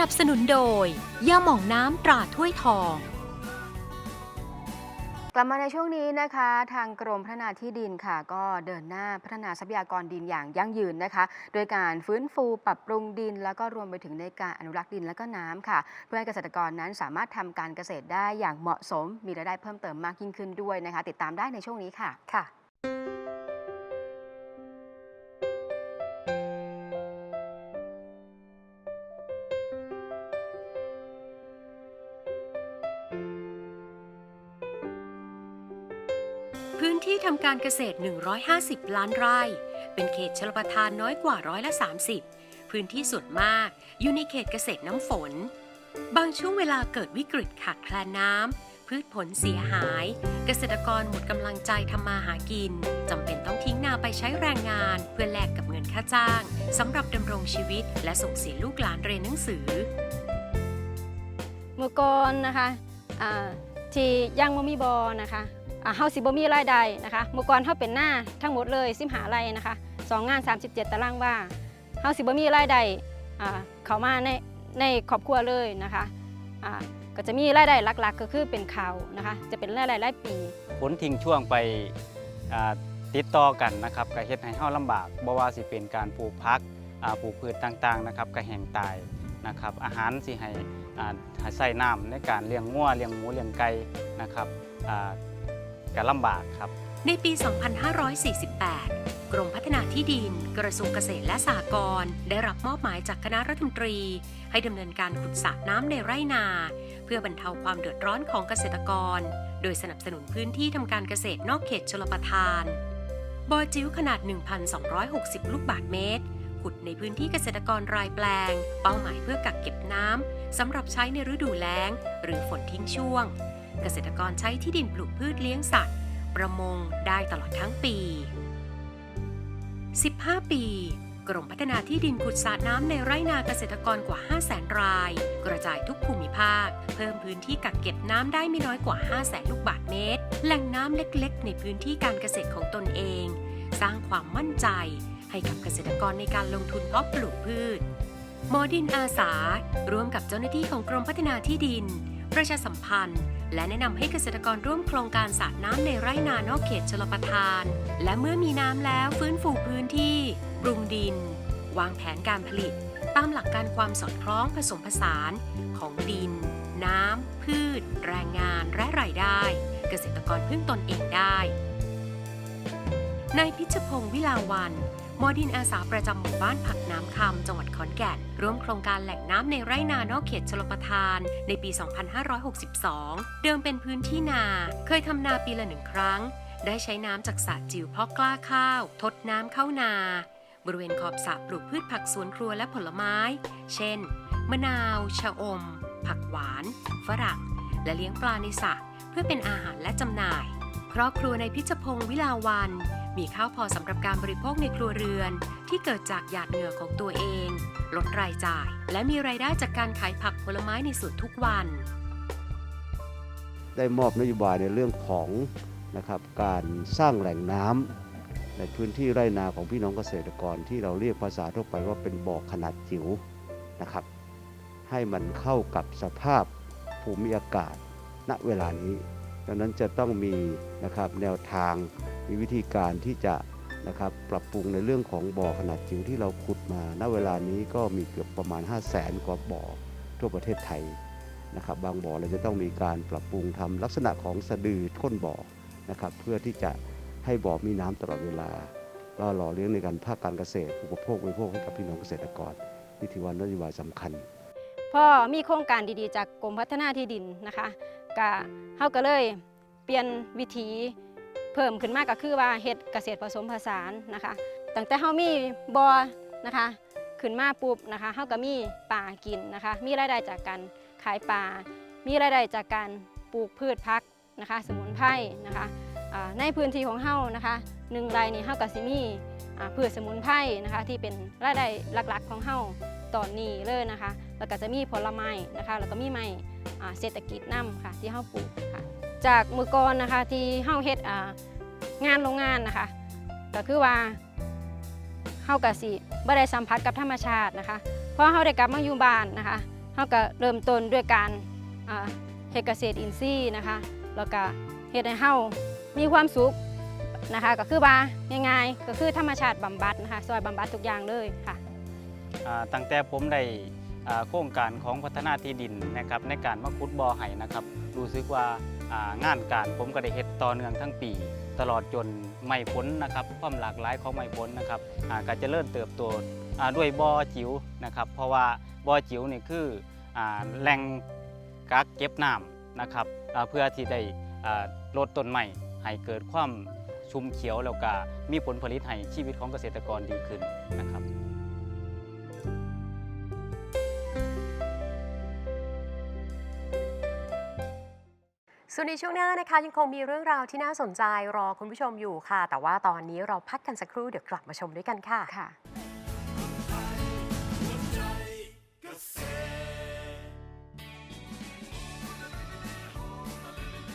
นับสนุนโดยย่าหม่องน้ำตราถ้วยทอง กลับมาในช่วงนี้นะคะ ทางกรมพัฒนาที่ดินค่ะ ก็เดินหน้าพัฒนาทรัพยากรดินอย่างยั่งยืนนะคะ โดยการฟื้นฟูปรับปรุงดิน แล้วก็รวมไปถึงในการอนุรักษ์ดินและก็น้ำค่ะ เพื่อให้เกษตรกรนั้นสามารถทำการเกษตรได้อย่างเหมาะสม มีรายได้เพิ่มเติมมากยิ่งขึ้นด้วยนะคะ ติดตามได้ในช่วงนี้ค่ะ ค่ะ ที่ทำการเกษตร 150 ล้านไร่ เป็นเขตชลประทานน้อยกว่าร้อยละ 30 พื้นที่ส่วนมากอยู่ในเขตเกษตรน้ำฝน บางช่วงเวลาเกิดวิกฤตขาดแคลนน้ำ พืชผลเสียหาย เกษตรกรหมดกำลังใจทำมาหากินจำเป็นต้องทิ้งนาไปใช้แรงงาน เพื่อแลกกับเงินค่าจ้างสำหรับดำรงชีวิต และส่งเสียลูกหลานเรียนหนังสือ เมื่อก่อนนะคะที่ยังบ่มีบอนะคะ เฮาสิบ่มีรายได้นะคะเมื่อก่อนเฮาเป็นหน้าทั้งหมดเลย15ไรนะคะสองงาน 37 ตารางว่าเฮาสิบ่มีรายได้เข้ามาในในครอบครัวเลยนะคะก็จะมีรายได้หลักๆ ก็คือเป็นข้าวนะคะจะเป็นรายได้รายปีผลทิ้งช่วงไปติดต่อกันนะครับก็เฮ็ดให้เฮาลำบากบ่ว่าสิเป็นการปลูกพักปลูกพืชต่างๆนะครับก็แห้งตายนะครับอาหารสิให้อ่ให้ใส่น้ำในการเลี้ยงงัวเลี้ยงหมูเลี้ยงไก่นะครับ ก็ลำบากครับ ในปี 2548 กรมพัฒนาที่ดิน กระทรวงเกษตรและสหกรณ์ได้รับมอบหมายจากคณะรัฐมนตรี ให้ดำเนินการขุดสระน้ำในไร่นา เพื่อบรรเทาความเดือดร้อนของเกษตรกร โดยสนับสนุนพื้นที่ทำการเกษตรนอกเขตชลประทานบ่อจิ๋วขนาด 1,260 ลูกบาศก์เมตร ขุดในพื้นที่เกษตรกรรายแปลง เป้าหมายเพื่อกักเก็บน้ำสำหรับใช้ในฤดูแล้ง หรือฝนทิ้งช่วง เกษตรกรใช้ที่ดินปลูกพืชเลี้ยงสัตว์ ประมงได้ตลอดทั้งปี 15 ปี กรมพัฒนาที่ดินขุดสระน้ำในไร่นาเกษตรกรกว่า 5 0 0แสนราย กระจายทุกภูมิภาค เพิ่มพื้นที่กักเก็บน้ำได้ไม่น้อยกว่า 5 0 0แสนลูกบาศก์เมตร แหล่งน้ำเล็กๆ ในพื้นที่การเกษตรของตนเอง สร้างความมั่นใจ ให้กับเกษตรกรในการลงทุนเพาะปลูกพืชหมอดินอาสา ร่วมกับเจ้าหน้าที่ของกรมพัฒนาที่ดิน ประชาสัมพันธ์และแนะนำให้เกษตรกรร่วมโครงการสาดน้ำในไร่นานอกเขตชลประทาน และเมื่อมีน้ำแล้วฟื้นฟูพื้นที่ ปรุงดิน วางแผนการผลิต ตามหลักการความสอดคล้องผสมผสานของดิน น้ำ พืช แรงงาน และรายได้ เกษตรกรพึ่งตนเองได้นายพิชพงศ์วิลาวัน มอดินอาสาประจำหมู่บ้านผักน้ำคำจังหวัดขอนแก่น ร่วมโครงการแหล่งน้ำในไร่นานอกเขตชลประทาน ในปี 2562 เดิมเป็นพื้นที่นา เคยทำนาปีละหนึ่งครั้ง ได้ใช้น้ำจากสระจิ๋วเพาะกล้าข้าว ทดน้ำเข้านา บริเวณขอบสระปลูกพืชผักสวนครัวและผลไม้ เช่น มะนาว ชะอม ผักหวาน ฝรั่ง และเลี้ยงปลาในสระเพื่อเป็นอาหารและจำหน่าย ครอบครัวในพิชพงศ์วิลาวัน มีข้าวพอสำหรับการบริโภคในครัวเรือน ที่เกิดจากหยาดเหงื่อของตัวเอง ลดรายจ่าย และมีรายได้จากการขายผักผลไม้ในสวนทุกวัน ได้มอบนโยบายในเรื่องของนะครับการสร้างแหล่งน้ำในพื้นที่ไร่นาของพี่น้องเกษตรกรที่เราเรียกภาษาทั่วไปว่าเป็นบ่อขนาดจิ๋วนะครับ ให้มันเข้ากับสภาพภูมิอากาศณเวลานี้ ดังนั้นจะต้องมีนะครับแนวทางมีวิธีการที่จะนะครับปรับปรุงในเรื่องของบ่อขนาดจิ๋วที่เราขุดมา ณ เวลานี้ก็มีเกือบประมาณ 5 0 0แสนกว่าบ่อทั่วประเทศไทยนะครับ บางบ่อเราจะต้องมีการปรับปรุงทำลักษณะของสะดือก้นบ่อนะครับ เพื่อที่จะให้บ่อมีน้ำตลอดเวลาก็หล่อเลี้ยงในการภาคการเกษตร อุปโภคบริโภคให้กับพี่น้องเกษตรกรนี่ถือว่านโยบายสำคัญพ่อมีโครงการดีๆ จากกรมพัฒนาที่ดินนะคะ ก็เฮาก็เลยเปลี่ยนวิธีเพิ่มขึ้นมากก็คือว่าเฮ็ดเกษตรผสมผสานนะคะตั้งแต่เฮามีบ่อนะคะขึ้นมาปุ๊บนะคะเฮาก็มีปลากินนะคะ มีรายได้จากการขายปลามีรายได้จากการปลูกพืชพักนะคะ สมุนไพรนะคะในพื้นที่ของเฮานะคะหนึ่งไร่นี่เฮาก็สิมี อ่าพืชสมุนไพรนะคะที่เป็นรายได้หลักๆของเฮาตอนนี้เลยนะคะ แล้วก็จะมีผลไม้นะคะแล้วก็มีไม้อ่เศรษฐกิจน้ำค่ะที่เฮาปลูกค่ะจากมือก่อนนะคะที่เฮาเฮ็ดงานโรงงานนะคะก็คือว่าเฮาก็สิบ่ได้สัมผัสกับธรรมชาตินะคะเพราะเฮาได้กลับมาอยู่บ้านนะคะเขาก็เริ่มต้นด้วยการเฮ็ดเกษตรอินทรีย์นะคะแล้วก็เฮ็ดให้เฮามีความสุข นะคะ ก็คือว่าง่ายๆก็คือธรรมชาติบำบัดนะคะซอยบำบัดทุกอย่างเลยค่ะตั้งแต่ผมได้โครงการของพัฒนาที่ดินนะครับในการมาขุดบ่อไห้นะครับรู้สึกว่างานการผมก็ได้เฮ็ดต่อเนื่องทั้งปี ตลอดจนไม่พ้นนะครับความหลากหลายของไม่พ้นนะครับก็จะเริ่มเติบโตด้วยบ่อจิ๋วนะครับ เพราะว่าบ่อจิ๋วนี่คืออแหล่งกักเก็บน้ำนะครับเพื่อที่ได้ลดต้นไม้ให้เกิดความ ชุ่มเขียวแล้วก็มีผลผลิตให้ชีวิตของเกษตรกรดีขึ้นนะครับส่วนในช่วงหน้านะคะยังคงมีเรื่องราวที่น่าสนใจรอคุณผู้ชมอยู่ค่ะ แต่ว่าตอนนี้เราพักกันสักครู่เดี๋ยวกลับมาชมด้วยกันค่ะค่ะ